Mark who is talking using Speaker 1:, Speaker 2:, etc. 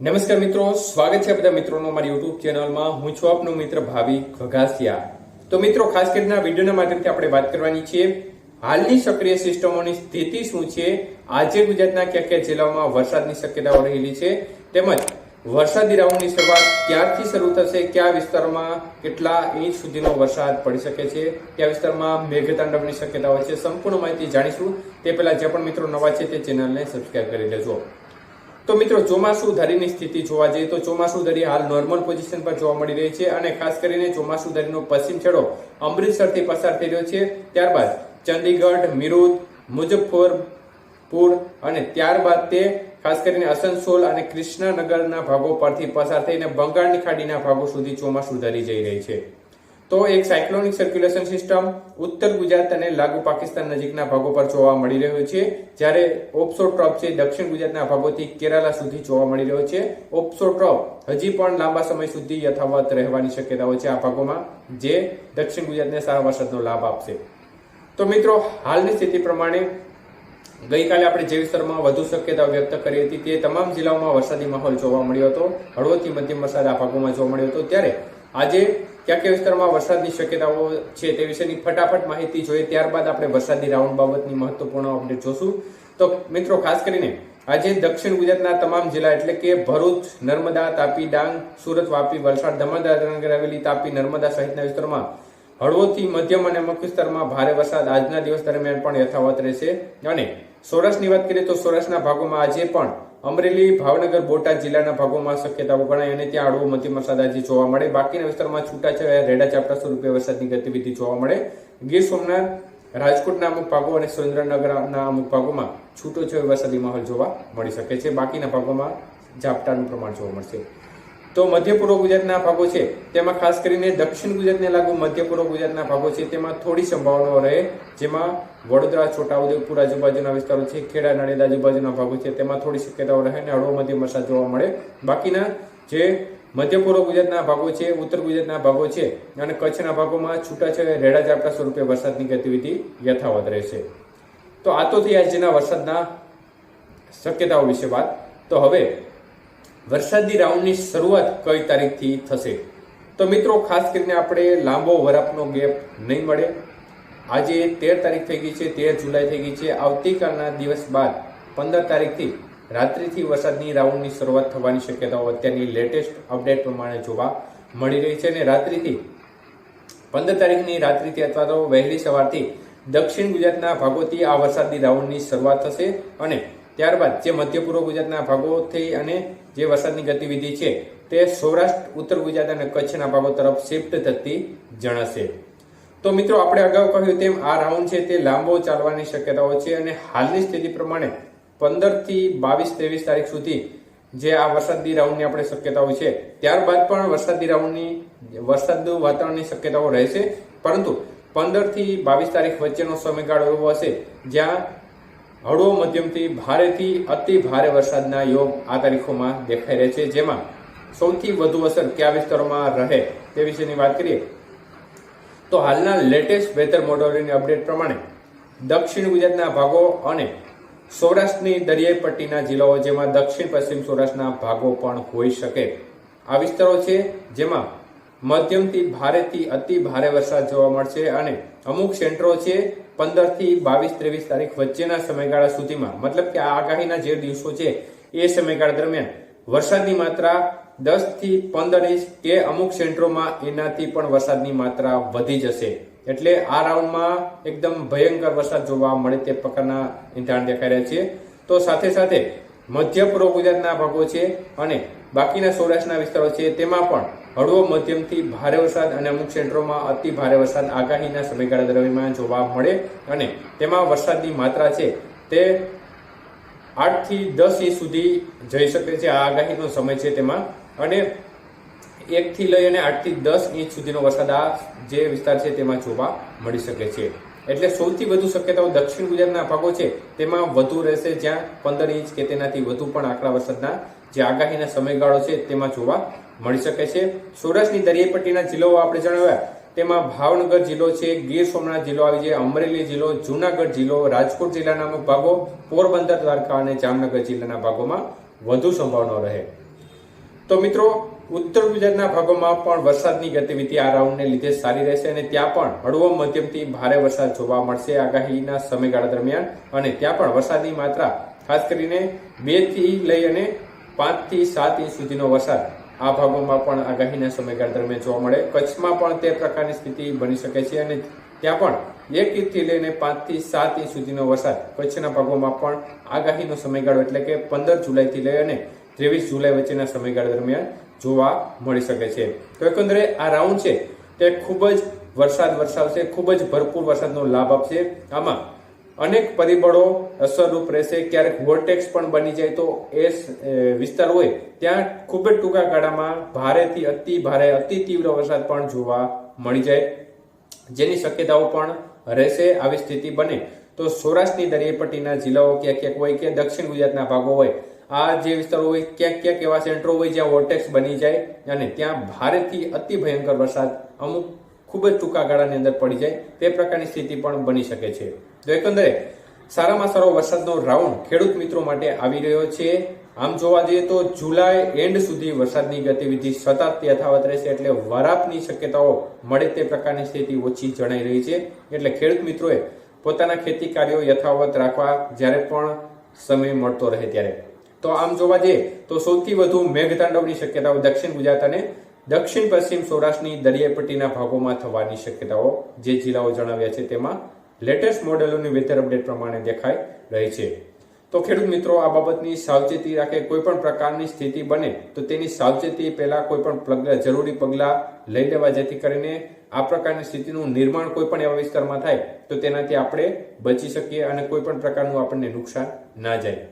Speaker 1: નમસ્કાર મિત્રો, સ્વાગત છે બધા મિત્રોનો મારી યુટ્યુબ ચેનલમાં. હું છું આપનો મિત્ર ભાવિ ઘઘાસિયા. તો મિત્રો, ખાસ કરીને વિડીયોના માધ્યમથી આપણે વાત કરવાની છે, હાલની સક્રિય સિસ્ટમોની સ્થિતિ શું છે, આજે ગુજરાતના કયા કયા જિલ્લાઓમાં વરસાદની શક્યતાઓ રહેલી છે, તેમજ વરસાદી રાઉન્ડની શરૂઆત ક્યારથી શરૂ થશે, કયા વિસ્તારોમાં કેટલા ઇંચ સુધીનો વરસાદ પડી શકે છે, કયા વિસ્તારમાં મેઘતાંડવની શક્યતાઓ છે, સંપૂર્ણ માહિતી જાણીશું. તે પહેલા જે પણ મિત્રો નવા છે તે ચેનલને સબસ્ક્રાઇબ કરી લેજો તો મિત્રો, ચોમાસુ ધરીની સ્થિતિ જોવા જઈએ તો ચોમાસુ ધરી હાલ નોર્મલ પોઝિશન પર જોવા મળી રહી છે અને ખાસ કરીને ચોમાસુ ધરીનો પશ્ચિમ છેડો અમૃતસરથી પસાર થઈ રહ્યો છે. ત્યારબાદ ચંદીગઢ મિરુદ મુઝફ્ફરપુર અને ત્યારબાદ તે ખાસ કરીને અસનસોલ અને કૃષ્ણનગરના ભાગો પરથી પસાર થઈને બંગાળની ખાડીના ભાગો સુધી ચોમાસુ ધરી જઈ રહી છે. તો એક સાયક્લોનિક સર્ક્યુલેશન સિસ્ટમ ઉત્તર ગુજરાત અને લાગુ પાકિસ્તાન નજીકના ભાગો પર જોવા મળી રહ્યો છે, જ્યારે ઓપ્સો ટ્રોપ છે દક્ષિણ ગુજરાતના ભાગોથી કેરાલા સુધી જોવા મળી રહ્યો છે. ઓપ્સો ટ્રોપ હજી પણ લાંબા સમય સુધી યથાવત રહેવાની શક્યતાઓ છે આ ભાગોમાં, જે દક્ષિણ ગુજરાતને સારા વરસાદનો લાભ આપશે. તો મિત્રો, હાલની સ્થિતિ પ્રમાણે ગઈકાલે આપણે જે વિસ્તારમાં વધુ શક્યતા વ્યક્ત કરી હતી તે તમામ જિલ્લાઓમાં વરસાદી માહોલ જોવા મળ્યો હતો. હળવોથી મધ્યમ વરસાદ આ ભાગોમાં જોવા મળ્યો હતો. ત્યારે આજે કયા કયા વિસ્તારમાં વરસાદની શક્યતાઓ છે તે વિશેની ફટાફટ માહિતી જોઈએ. ત્યારબાદ આપણે વરસાદની રાઉન્ડ બાબતની મહત્વપૂર્ણ અપડેટ જોશું. તો મિત્રો, ખાસ કરીને આજે દક્ષિણ ગુજરાતના તમામ જિલ્લા એટલે કે ભરૂચ, નર્મદા, તાપી, ડાંગ, સુરત, વાપી, વલસાડ, દમણ, દાદરાનગર હવેલી તાપી, નર્મદા સહિતના વિસ્તારોમાં હળવોથી મધ્યમ અને અમુક વિસ્તારમાં ભારે વરસાદ આજના દિવસ દરમિયાન પણ યથાવત રહેશે. અને સૌરાષ્ટ્રની વાત કરીએ તો સૌરાષ્ટ્રના ભાગોમાં આજે પણ અમરેલી, ભાવનગર, બોટાદ જિલ્લાના ભાગોમાં શક્યતાઓ ગણાય અને ત્યાં હળવો મધ્યમ વરસાદ આજે જોવા મળે. બાકીના વિસ્તારમાં છૂટાછવાયા રેડા ચાપટા સ્વરૂપે વરસાદની ગતિવિધિ જોવા મળે. ગીર સોમનાથ, રાજકોટના અમુક ભાગો અને સુરેન્દ્રનગરના અમુક ભાગોમાં છૂટો છવાયો વરસાદી માહોલ જોવા મળી શકે છે. બાકીના ભાગોમાં ઝાપટાનું પ્રમાણ જોવા મળશે. તો મધ્ય પૂર્વ ગુજરાતના ભાગો છે. તેમાં ખાસ કરીને દક્ષિણ ગુજરાતને લાગુ મધ્ય પૂર્વ ગુજરાતના ભાગો છે. તેમાં થોડી સંભાવનાઓ રહે. જેમાં વડોદરા, છોટાઉદેપુર આજુબાજુના વિસ્તારો છે. ખેડા નડિયાદ આજુબાજુના ભાગો છે. તેમાં થોડી શક્યતાઓ રહે અને હળવો મધ્યમ વરસાદ જોવા મળે. બાકીના જે મધ્ય પૂર્વ ગુજરાતના ભાગો છે, ઉત્તર ગુજરાતના ભાગો છે અને કચ્છના ભાગોમાં છૂટાછવાયા રેડા ઝાપટા સ્વરૂપે વરસાદની ગતિવિધિ યથાવત રહેશે. તો આ તો થઈ આજના વરસાદના શક્યતાઓ વિશે વાત. તો હવે વરસાદી રાઉન્ડની શરૂઆત કઈ તારીખથી થશે? તો મિત્રો, ખાસ કરીને આપણે લાંબો વરાપનો ગેપ નહીં મળે. આજે તેર તારીખ થઈ ગઈ છે, તેર જુલાઈ થઈ ગઈ છે. આવતીકાલના દિવસ બાદ પંદર તારીખથી રાત્રિથી વરસાદની રાઉન્ડની શરૂઆત થવાની શક્યતાઓ અત્યારની લેટેસ્ટ અપડેટ પ્રમાણે જોવા મળી રહી છે અને રાત્રિથી પંદર તારીખની રાત્રિથી અથવા તો વહેલી સવારથી દક્ષિણ ગુજરાતના ભાગોથી આ વરસાદની રાઉન્ડની શરૂઆત થશે અને ત્યારબાદ જે મધ્ય પૂર્વ ગુજરાતના ભાગોથી અને જે વરસાદની ગતિવિધિ છે તે સૌરાષ્ટ્ર, ઉત્તર ગુજરાત અને કચ્છના ભાગો તરફ શિફ્ટ થતી જણાશે. તો મિત્રો, આપણે અગાઉ કહ્યું તેમ આ રાઉન્ડ છે તે લાંબો ચાલવાની શક્યતાઓ છે અને હાલની સ્થિતિ પ્રમાણે પંદરથી બાવીસ ત્રેવીસ તારીખ સુધી જે આ વરસાદી રાઉન્ડની આપણે શક્યતાઓ છે, ત્યારબાદ પણ વરસાદી રાઉન્ડની વરસાદનું વાતાવરણની શક્યતાઓ રહેશે. પરંતુ પંદરથી બાવીસ તારીખ વચ્ચેનો સમયગાળો એવો હશે જ્યાં હળવો મધ્યમથી ભારેથી અતિ ભારે વરસાદના યોગ આ તારીખોમાં દેખાઈ રહે છે, જેમાં સૌથી વધુ અસર કયા વિસ્તારોમાં રહે તે વિશેની વાત કરીએ તો હાલના લેટેસ્ટ વેધર મોડેલની અપડેટ પ્રમાણે દક્ષિણ ગુજરાતના ભાગો અને સૌરાષ્ટ્રની દરિયાઈ પટ્ટીના જિલ્લાઓ, જેમાં દક્ષિણ પશ્ચિમ સૌરાષ્ટ્રના ભાગો પણ હોઈ શકે. આ વિસ્તારો છે જેમાં મધ્યમથી ભારેથી અતિ ભારે વરસાદ જોવા મળશે અને અમુક સેન્ટરો છે પંદરથી બાવીસ, ત્રેવીસ તારીખ વચ્ચેના સમયગાળા સુધીમાં, મતલબ કે આ આગાહીના જે દિવસો છે, એ સમયગાળા દરમિયાન, વરસાદની માત્રા દસથી પંદર ઇંચ કે અમુક સેન્ટરોમાં એનાથી પણ વરસાદની માત્રા વધી જશે. એટલે આ રાઉન્ડમાં એકદમ ભયંકર વરસાદ જોવા મળે તે પ્રકારના ઇંધાણ દેખાઈ રહ્યા છે. તો સાથે સાથે મધ્ય પૂર્વ ગુજરાતના ભાગો છે અને બાકીના સૌરાષ્ટ્રના વિસ્તારો છે, તેમાં પણ હળવો મધ્યમથી ભારે વરસાદ અને અમુક ક્ષેત્રોમાં અતિ ભારે વરસાદ આગાહીના સમયગાળા દરમિયાન જોવા મળે અને તેમાં વરસાદની માત્રા છે તે આઠથી દસ ઇંચ સુધી જઈ શકે છે આ આગાહીનો સમય છે તેમાં. અને એકથી લઈ અને આઠથી દસ ઇંચ સુધીનો વરસાદ આ જે વિસ્તાર છે તેમાં જોવા મળી શકે છે. એટલે સૌથી વધુ શક્યતાઓ દક્ષિણ ગુજરાતના ભાગો છે તેમાં વધુ રહેશે જ્યાં પંદર ઇંચ કે તેનાથી વધુ પણ આકરા વરસાદના જે આગાહીના સમયગાળો છે તેમાં જોવા મળી શકે છે. સૌરાષ્ટ્રની દરિયાઈ પટ્ટીના જિલ્લાઓ આપણે જણાવ્યા. તેમાં ભાવનગર જિલ્લો છે, ગીર સોમનાથ જિલ્લો આવી જાય અમરેલી જિલ્લો, જુનાગઢ જિલ્લો, રાજકોટ જિલ્લાના અમુક ભાગો, પોરબંદર, દ્વારકા અને જામનગર જિલ્લાના ભાગોમાં વધુ સંભાવના રહે. તો મિત્રો, ઉત્તર ગુજરાતના ભાગોમાં પણ વરસાદની ગતિવિધિ આ રાઉન્ડને લીધે સારી રહેશે અને ત્યાં પણ હળવો મધ્યમથી ભારે વરસાદ જોવા મળશે આગાહીના સમયગાળા દરમિયાન. અને ત્યાં પણ વરસાદની માત્રા ખાસ કરીને બેથી લઈ અને પાંચથી સાત ઇંચ સુધીનો વરસાદ આ ભાગોમાં પણ આગાહીના સમયગાળા દરમિયાન જોવા મળે. કચ્છમાં પણ તે પ્રકારની સ્થિતિ બની શકે છે અને ત્યાં પણ એક ઇંચથી લઈને પાંચથી સાત ઇંચ સુધીનો વરસાદ કચ્છના ભાગોમાં પણ આગાહીનો સમયગાળો એટલે કે પંદર જુલાઈથી લઈ અને ત્રેવીસ જુલાઈ વચ્ચેના સમયગાળા દરમિયાન જોવા મળી શકે છે. તો એકંદરે આ રાઉન્ડ છે. તે ખૂબ જ વરસાદ વરસાવશે, ખૂબ જ ભરપૂર વરસાદનો લાભ આપશે. આમાં અનેક પરિબળો અસરરૂપ રહેશે. ક્યારેક વોર્ટેક્સ પણ બની જાય તો એ વિસ્તાર હોય ત્યાં ખૂબ જ ટૂંકા ગાળામાં ભારેથી અતિ ભારે, અતિ તીવ્ર વરસાદ પણ જોવા મળી જાય. જેની શક્યતાઓ પણ રહેશે, આવી સ્થિતિ બને. તો સૌરાષ્ટ્રની દરિયાપટ્ટીના જિલ્લાઓ ક્યાંક ક્યાંક હોય કે દક્ષિણ ગુજરાતના ભાગો હોય, આ જે વિસ્તારો હોય ક્યાંક ક્યાંક એવા સેન્ટરો હોય, જ્યાં વોર્ટેક્સ બની જાય અને ત્યાં ભારેથી અતિ ભયંકર વરસાદ અમુક ખૂબ જ ટૂંકા ગાળાની અંદર પડી જાય તે પ્રકારની સ્થિતિ પણ બની શકે છે. તો એકંદરે સારામાં સારો વરસાદનો રાઉન્ડ ખેડૂત મિત્રો માટે આવી રહ્યો છે. આમ જોવા જઈએ તો જુલાઈ એન્ડ સુધી વરસાદની ગતિવિધિ સતત યથાવત રહેશે એટલે વરાપની શક્યતાઓ મળે તે પ્રકારની સ્થિતિ ઓછી જણાઈ રહી છે. એટલે ખેડૂત મિત્રોએ પોતાના ખેતી કાર્યો યથાવત રાખવા જ્યારે પણ સમય મળતો રહે ત્યારે. તો આમ જોવા જઈએ તો સૌથી વધુ મેઘતાંડવની શક્યતાઓ દક્ષિણ ગુજરાત અને દક્ષિણ પશ્ચિમ સૌરાષ્ટ્રની દરિયાઈપટ્ટીના ભાગોમાં થવાની શક્યતાઓ જે જિલ્લાઓ જણાવ્યા છે તેમાં લેટેસ્ટ મોડેલોની વેધર અપડેટ પ્રમાણે દેખાઈ રહી છે. તો ખેડૂત મિત્રો, આ બાબતની સાવચેતી રાખે કોઈ પણ પ્રકારની સ્થિતિ બને તો તેની સાવચેતી પહેલા કોઈ પણ જરૂરી પગલાં લઈ લેવા જેથી કરીને આ પ્રકારની સ્થિતિનું નિર્માણ કોઈ પણ એવા વિસ્તારમાં થાય તો તેનાથી આપણે બચી શકીએ અને કોઈ પણ પ્રકારનું આપણને નુકસાન ના જાય.